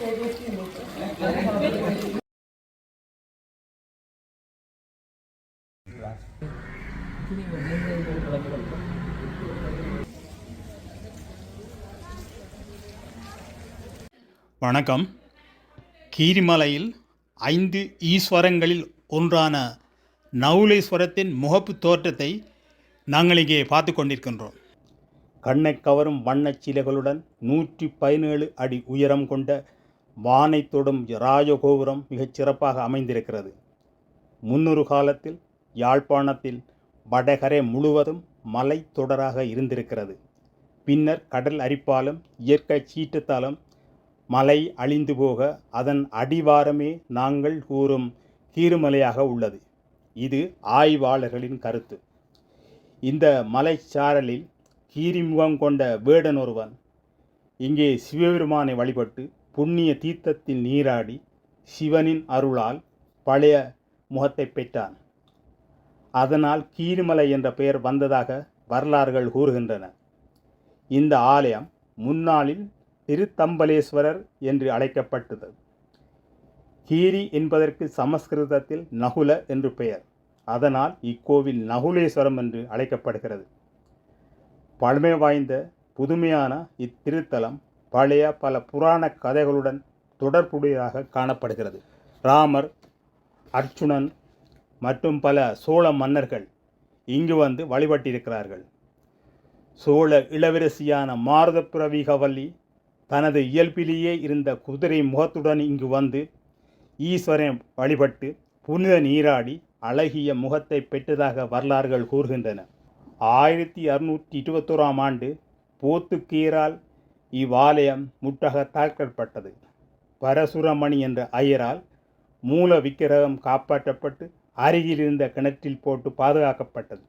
வணக்கம். கீரிமலையில் ஐந்து ஈஸ்வரங்களில் ஒன்றான நவுலேஸ்வரத்தின் முகப்பு தோற்றத்தை நாங்கள் இங்கே பார்த்து கொண்டிருக்கின்றோம். கண்ணை கவரும் வண்ணச்சிலைகளுடன் நூற்றி பதினேழு அடி உயரம் கொண்ட வானை தொடும் ராஜகோபுரம் மிகச் சிறப்பாக அமைந்திருக்கிறது. முன்னொரு காலத்தில் யாழ்ப்பாணத்தில் வடகரை முழுவதும் மலை தொடராக இருந்திருக்கிறது. பின்னர் கடல் அரிப்பாலும் இயற்கை சீற்றத்தாலும் மலை அழிந்து போக அதன் அடிவாரமே நாங்கள் கூறும் கீறுமலையாக உள்ளது. இது ஆய்வாளர்களின் கருத்து. இந்த மலைச்சாரலில் கீரிமுகம் கொண்ட வேடன் ஒருவன் இங்கே சிவபெருமானை வழிபட்டு புண்ணிய தீர்த்தத்தில் நீராடி சிவனின் அருளால் பழைய முகத்தை பெற்றான். அதனால் கீரிமலை என்ற பெயர் வந்ததாக வரலாறுகள் கூறுகின்றன. இந்த ஆலயம் முன்னாளில் திருத்தம்பலேஸ்வரர் என்று அழைக்கப்பட்டது. கீரி என்பதற்கு சமஸ்கிருதத்தில் நகுல என்று பெயர். அதனால் இக்கோவில் நகுலேஸ்வரம் என்று அழைக்கப்படுகிறது. பழமை வாய்ந்த புதுமையான இத்திருத்தலம் பழைய பல புராண கதைகளுடன் தொடர்புடையதாக காணப்படுகிறது. ராமர் அர்ச்சுனன் மற்றும் பல சோழ மன்னர்கள் இங்கு வந்து வழிபட்டிருக்கிறார்கள். சோழ இளவரசியான மாருதப்பிரவிகவல்லி தனது இயல்பிலேயே இருந்த குதிரை முகத்துடன் இங்கு வந்து ஈஸ்வரன் வழிபட்டு புனித நீராடி அழகிய முகத்தை பெற்றதாக வரலாறுகள் கூறுகின்றன. ஆயிரத்தி அறுநூற்றி இருபத்தோராம் ஆண்டு போத்துக்கீரால் இவ்வாலயம் முற்றாக தாக்கப்பட்டது பரசுரமணி என்ற ஐயரால் மூல விக்கிரகம் காப்பாற்றப்பட்டு அருகில் இருந்த கிணற்றில் போட்டு பாதுகாக்கப்பட்டது.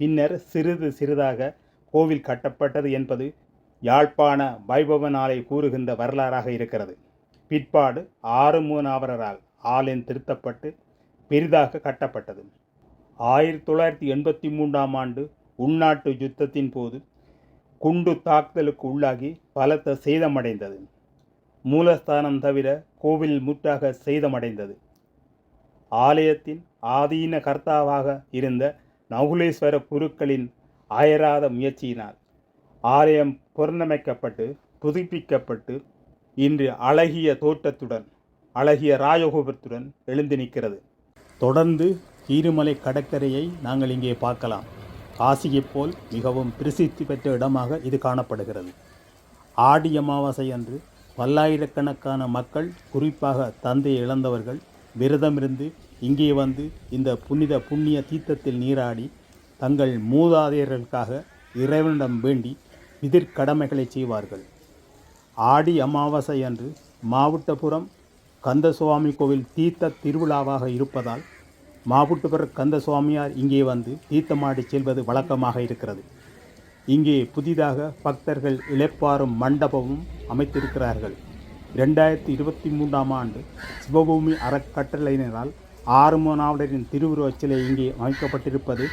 பின்னர் சிறிது சிறிதாக கோவில் கட்டப்பட்டது என்பது யாழ்ப்பாண வைபவனாலை கூறுகின்ற வரலாறாக இருக்கிறது. பிற்பாடு ஆறுமூனாவரரால் ஆலயம் திருத்தப்பட்டு பெரிதாக கட்டப்பட்டது. ஆயிரத்தி தொள்ளாயிரத்தி எண்பத்தி மூன்றாம் ஆண்டு உள்நாட்டு யுத்தத்தின் போது குண்டு தாக்குதலுக்கு உள்ளாகி பலத்த சேதமடைந்தது. மூலஸ்தானம் தவிர கோவில் முற்றாக சேதமடைந்தது. ஆலயத்தின் ஆதீன கர்த்தாவாக இருந்த நகுலேஸ்வர குருக்களின் அயராத முயற்சியினால் ஆலயம் புறநமைக்கப்பட்டு புதுப்பிக்கப்பட்டு இன்று அழகிய தோற்றத்துடன் அழகிய ராஜகோபுரத்துடன் எழுந்து நிற்கிறது. தொடர்ந்து கீருமலை கடற்கரையை நாங்கள் இங்கே பார்க்கலாம். காசியைப் போல் மிகவும் பிரசித்தி பெற்ற இடமாக இது காணப்படுகிறது. ஆடி அமாவாசை அன்று பல்லாயிரக்கணக்கான மக்கள் குறிப்பாக தந்தை இழந்தவர்கள் விரதமிருந்து இங்கே வந்து இந்த புனித புண்ணிய தீர்த்தத்தில் நீராடி தங்கள் மூதாதையர்களுக்காக இறைவனிடம் வேண்டி எதிர்கடமைகளை செய்வார்கள். ஆடி அமாவாசை அன்று மாவட்டபுரம் கந்தசுவாமி கோவில் தீர்த்த திருவிழாவாக இருப்பதால் மாவுட்டுபுர கந்தசுவாமியார் இங்கே வந்து தீர்த்தமாடி செல்வது வழக்கமாக இருக்கிறது. இங்கே புதிதாக பக்தர்கள் இளைப்பாறும் மண்டபமும் அமைத்திருக்கிறார்கள். ரெண்டாயிரத்தி இருபத்தி மூன்றாம் ஆண்டு சிவபூமி அறக்கட்டளையினரால் ஆறுமனாவலரின் திருவுருவச் சிலை இங்கே அமைக்கப்பட்டிருப்பது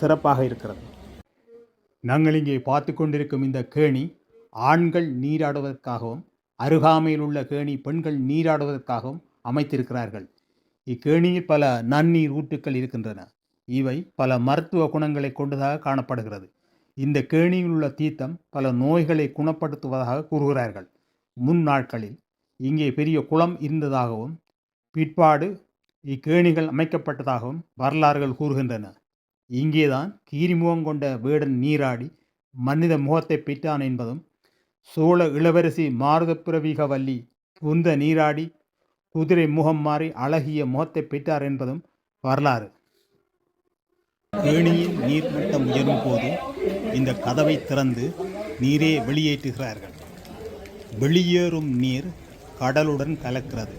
சிறப்பாக இருக்கிறது. நாங்கள் இங்கே பார்த்து கொண்டிருக்கும் இந்த கேணி ஆண்கள் நீராடுவதற்காகவும் அருகாமையில் உள்ள கேணி பெண்கள் நீராடுவதற்காகவும் அமைத்திருக்கிறார்கள். இக்கேணியில் பல நன்னீர் ஊற்றுக்கள் இருக்கின்றன. இவை பல மருத்துவ குணங்களை கொண்டதாக காணப்படுகிறது. இந்த கேணியில் உள்ள தீர்த்தம் பல நோய்களை குணப்படுத்துவதாக கூறுகிறார்கள். முன் நாட்களில் இங்கே பெரிய குளம் இருந்ததாகவும் பிற்பாடு இக்கேணிகள் அமைக்கப்பட்டதாகவும் வரலாறுகள் கூறுகின்றன. இங்கேதான் கீரிமுகம் கொண்ட வேடன் நீராடி மனித முகத்தை பெற்றான் என்பதும் சோழ இளவரசி மாருதப்பிரவிகவல்லி புந்த நீராடி குதிரை முகம் மாறி அழகிய முகத்தை பெற்றார் என்பதும் வரலாறு. கேணியின் நீர்மட்டம் உயரும் போது இந்த கதவை திறந்து நீரே வெளியேற்றுகிறார்கள். வெளியேறும் நீர் கடலுடன் கலக்கிறது.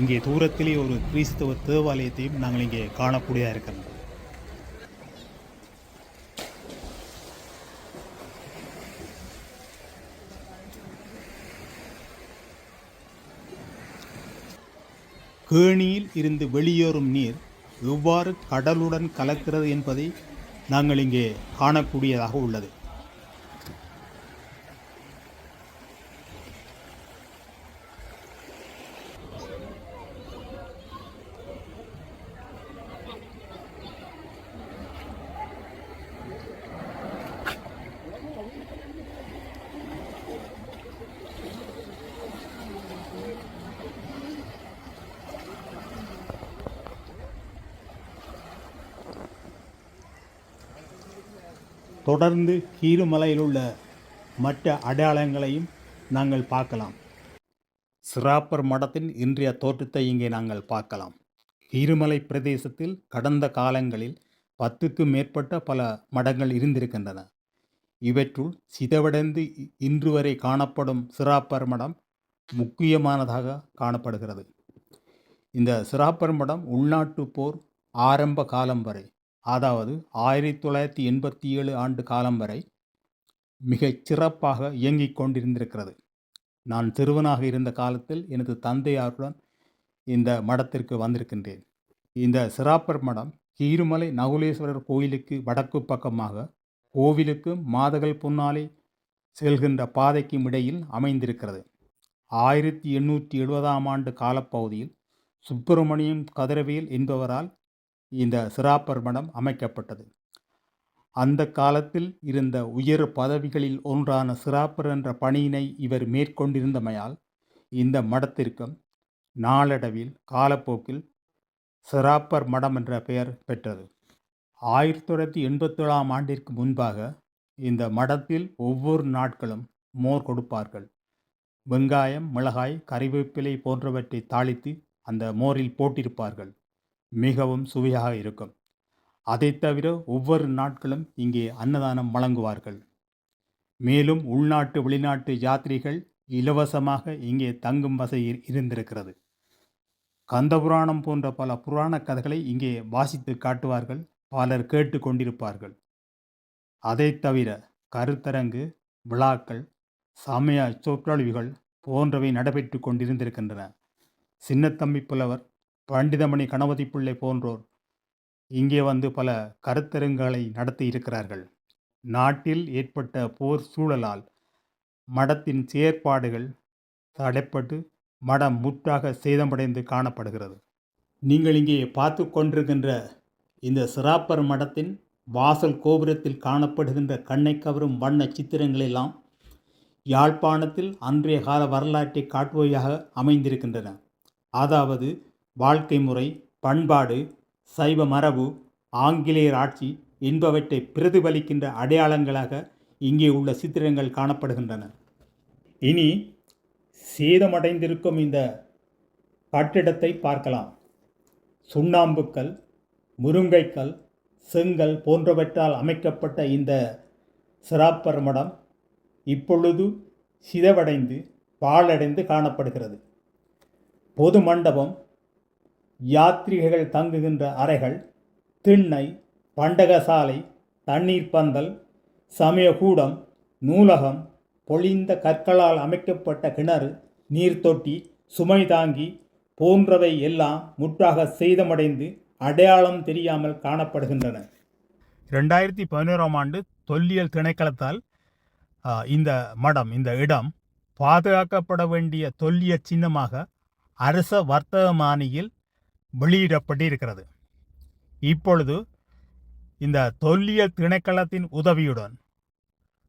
இங்கே தூரத்திலே ஒரு கிறிஸ்தவ தேவாலயத்தையும் நாங்கள் இங்கே காணக்கூடியதாக இருக்கிறோம் கேணியில் இருந்து வெளியேறும் நீர் எவ்வாறு கடலுடன் கலக்கிறது என்பதை நாங்கள் இங்கே காணக்கூடியதாக உள்ளது. தொடர்ந்து கீருமலையில் உள்ள மற்ற அடையாளங்களையும் நாங்கள் பார்க்கலாம். சிராப்பர் மடத்தின் இன்றைய தோற்றத்தை இங்கே நாங்கள் பார்க்கலாம். கீருமலை பிரதேசத்தில் கடந்த காலங்களில் பத்துக்கும் மேற்பட்ட பல மடங்கள் இருந்திருக்கின்றன. இவற்றுள் சிதவடைந்து இன்று வரை காணப்படும் சிராப்பர் மடம் முக்கியமானதாக காணப்படுகிறது. இந்த சிராப்பர் மடம் உள்நாட்டு போர் ஆரம்ப காலம் வரை அதாவது ஆயிரத்தி தொள்ளாயிரத்தி எண்பத்தி ஏழு ஆண்டு காலம் வரை மிகச் சிறப்பாக இயங்கிக் கொண்டிருந்திருக்கிறது. நான் சிறுவனாக இருந்த காலத்தில் எனது தந்தையாருடன் இந்த மடத்திற்கு வந்திருக்கின்றேன். இந்த சிராப்பர் மடம் கீருமலை நகுலேஸ்வரர் கோயிலுக்கு வடக்கு பக்கமாக கோவிலுக்கும் மாதகள் புன்னாலே செல்கின்ற பாதைக்கும் இடையில் அமைந்திருக்கிறது. ஆயிரத்தி எண்ணூற்றி எழுபதாம் ஆண்டு காலப்பகுதியில் சுப்பிரமணியம் கதிரவேல் என்பவரால் இந்த சிராப்பர் மடம் அமைக்கப்பட்டது. அந்த காலத்தில் இருந்த உயர் பதவிகளில் ஒன்றான சிராப்பர் என்ற பணியினை இவர் மேற்கொண்டிருந்தமையால் இந்த மடத்திற்கும் நாளடைவில் காலப்போக்கில் சிராப்பர் மடம் என்ற பெயர் பெற்றது. ஆயிரத்தி தொள்ளாயிரத்தி எண்பத்தேழாம் ஆண்டிற்கு முன்பாக இந்த மடத்தில் ஒவ்வொரு நாட்களும் மோர் கொடுப்பார்கள். வெங்காயம் மிளகாய் கறிவேப்பிலை போன்றவற்றை தாளித்து அந்த மோரில் போட்டிருப்பார்கள். மிகவும் சுவையாக இருக்கும். அதைத் தவிர ஒவ்வொரு நாட்களும் இங்கே அன்னதானம் வழங்குவார்கள். மேலும் உள்நாட்டு வெளிநாட்டு யாத்ரிகள் இலவசமாக இங்கே தங்கும் வசதி இருந்திருக்கிறது. கந்தபுராணம் போன்ற பல புராண கதைகளை இங்கே வாசித்து காட்டுவார்கள் பலர் கேட்டு கொண்டிருப்பார்கள். அதைத் தவிர கருத்தரங்கு விழாக்கள் சமய சொற்றொழிவுகள் போன்றவை நடைபெற்று கொண்டிருந்திருக்கின்றன. சின்னத்தம்பி புலவர் பண்டிதமணி கணபதி பிள்ளை போன்றோர் இங்கே வந்து பல கருத்தரங்குகளை நடத்தி இருக்கிறார்கள். நாட்டில் ஏற்பட்ட போர் சூழலால் மடத்தின் செயற்பாடுகள் தடைப்பட்டு மடம் முற்றாக சேதமடைந்து காணப்படுகிறது. நீங்கள் இங்கே பார்த்து கொண்டிருக்கின்ற இந்த சிராப்பர் மடத்தின் வாசல் கோபுரத்தில் காணப்படுகின்ற கண்ணை கவரும் வண்ண சித்திரங்களெல்லாம் யாழ்ப்பாணத்தில் அன்றைய கால வரலாற்றை காட்டுவையாக அமைந்திருக்கின்றன. அதாவது வாழ்க்கை முறை பண்பாடு சைவ மரபு ஆங்கிலேயர் ஆட்சி என்பவற்றை பிரதிபலிக்கின்ற அடையாளங்களாக இங்கே உள்ள சித்திரங்கள் காணப்படுகின்றன. இனி சேதமடைந்திருக்கும் இந்த கட்டிடத்தை பார்க்கலாம். சுண்ணாம்புக்கல் முருங்கைக்கல் செங்கல் போன்றவற்றால் அமைக்கப்பட்ட இந்த சிராப்பர் மடம் இப்பொழுது சிதவடைந்து பாழடைந்து காணப்படுகிறது. பொது மண்டபம் யாத்ரீகர்கள் தங்குகின்ற அறைகள் திண்ணை பண்டகசாலை தண்ணீர் பந்தல் சமயகூடம் நூலகம் பொழிந்த கற்களால் அமைக்கப்பட்ட கிணறு நீர்த்தொட்டி சுமை தாங்கி போன்றவை எல்லாம் முற்றாக சேதமடைந்து அடையாளம் தெரியாமல் காணப்படுகின்றன. ரெண்டாயிரத்தி பதினோராம் ஆண்டு தொல்லியல் திணைக்களத்தால் இந்த மடம் இந்த இடம் பாதுகாக்கப்பட வேண்டிய தொல்லிய சின்னமாக அரச வர்த்தக மானியில் வெளியிடப்பட்டிருக்கிறது. இப்பொழுது இந்த தொல்லியல் திணைக்களத்தின் உதவியுடன்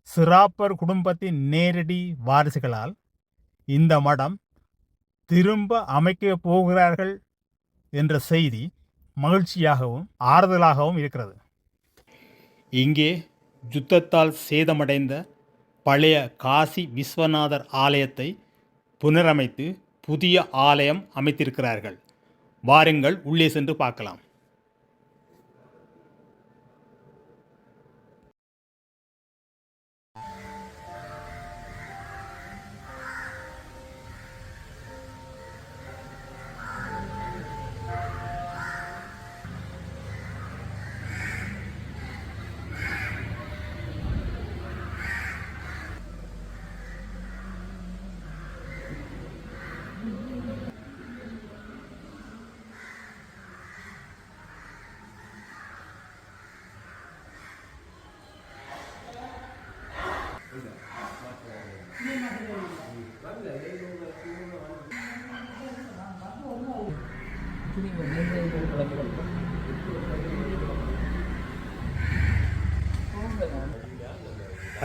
சிராப்பர் குடும்பத்தின் நேரடி வாரிசுகளால் இந்த மடம் திரும்ப அமைக்க போகிறார்கள் என்ற செய்தி மகிழ்ச்சியாகவும் ஆறுதலாகவும் இருக்கிறது. இங்கே யுத்தத்தால் சேதமடைந்த பழைய காசி விஸ்வநாதர் ஆலயத்தை புனரமைத்து புதிய ஆலயம் அமைத்திருக்கிறார்கள். வாருங்கள் உள்ளே சென்று பார்க்கலாம்.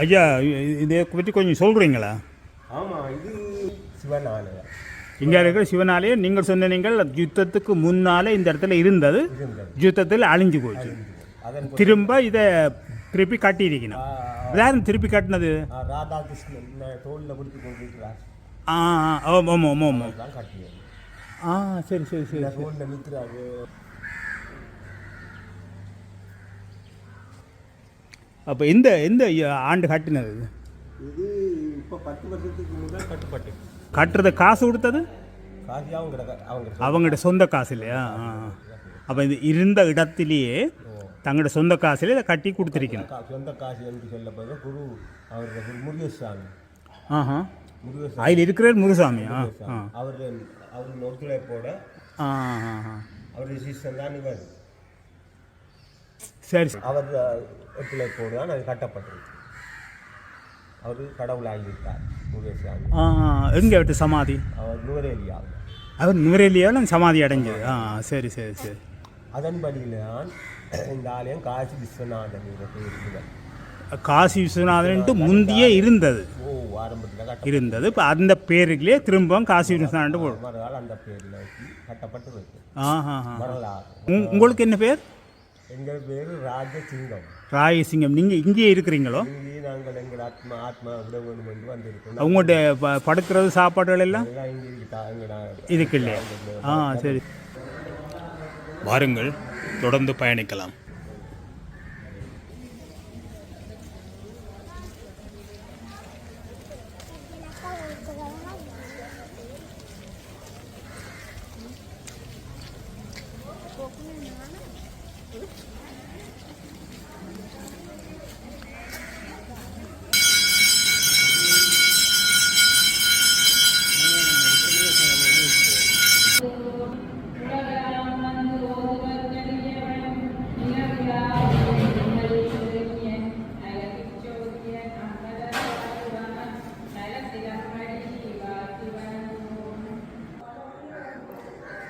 ஐயா இதை பற்றி கொஞ்சம் சொல்கிறீங்களா ஆமாம் இது சிவன் ஆலயம் இங்கே இருக்கிற சிவனாலயம் நீங்கள் சொன்ன நீங்கள் யுத்தத்துக்கு முன்னாலே இந்த இடத்துல இருந்தது. யுத்தத்தில் அழிஞ்சு போச்சு. திரும்ப இதை திருப்பி கட்டியிருக்கணும். வேறு திருப்பி கட்டினது? ராதாகிருஷ்ணன் தோளில் ஆ ஆமாம் ஆமாம் ஆமாம் ஆ சரி சரி சரி இந்த தோளில் நிற்கிறாரு அப்போ எந்த எந்த ஆண்டு கட்டினது இது? இது இப்போ பத்து வருஷத்துக்கு முதல் கட்டுப்பட்டு. கட்டுறது காசு கொடுத்தது? காசி அவங்க அவங்க அவங்களோட சொந்த காசு இல்லையா? அப்போ இது இருந்த இடத்திலேயே தங்களோட சொந்த காசுல இதை கட்டி கொடுத்துருக்கணும். சொந்த காசு என்று சொல்லப்படுற குரு அவருடைய முருகேசாமி. ஆஹா. முருகேசாமி. அதில் இருக்கிற முருசாமி ஆ ஆ. அவர் அவர் ஆ ஆ அவருடைய சிஸ்டம் தான் இவர். சரி. அவர் ஒத்துழைப்போடு தான் அது கட்டப்பட்டது அவர் கடவுளாகிவிட்டார் முருகேசாமி எங்கே விட்டு சமாதி? அவர் நுவரேலியாவில் அவர் நுவரேலியாவில் சமாதி அடைஞ்சது. ஆ சரி சரி சரி. அதன்படியில் தான் இந்த ஆலயம் காசி விஸ்வநாதன் பேருக்குதான் காசி விஸ்வநாதன்ட்டு முந்தியே இருந்தது. இருந்தது. இப்போ அந்த பேருக்குள்ளே திரும்பவும் காசி விஸ்வநாதன் போடும் ஆஹா உங்களுக்கு என்ன பேர்? எங்கள் பேர் ராஜசிங்கம். ராயசிங்கம் நீங்கள் இங்கேயே இருக்கிறீங்களோ? இங்கே நாங்கள் எங்கள் ஆத்மா ஆத்மா விட வேண்டும் என்று வந்திருக்கோம் உங்கள்கிட்ட ப- படுக்கிறது சாப்பாடுகள் எல்லாம்? இதுக்கு இல்லையா ஆ சரி. வாருங்கள். தொடர்ந்து பயணிக்கலாம்.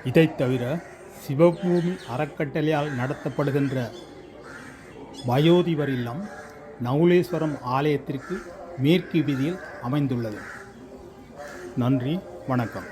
இதைத் தவிர சிவபூமி அறக்கட்டளையால் நடத்தப்படுகின்ற வயோதிபர் இல்லம் நவுலேஸ்வரம் ஆலயத்திற்கு மேற்கு வீதியில் அமைந்துள்ளது. நன்றி வணக்கம்.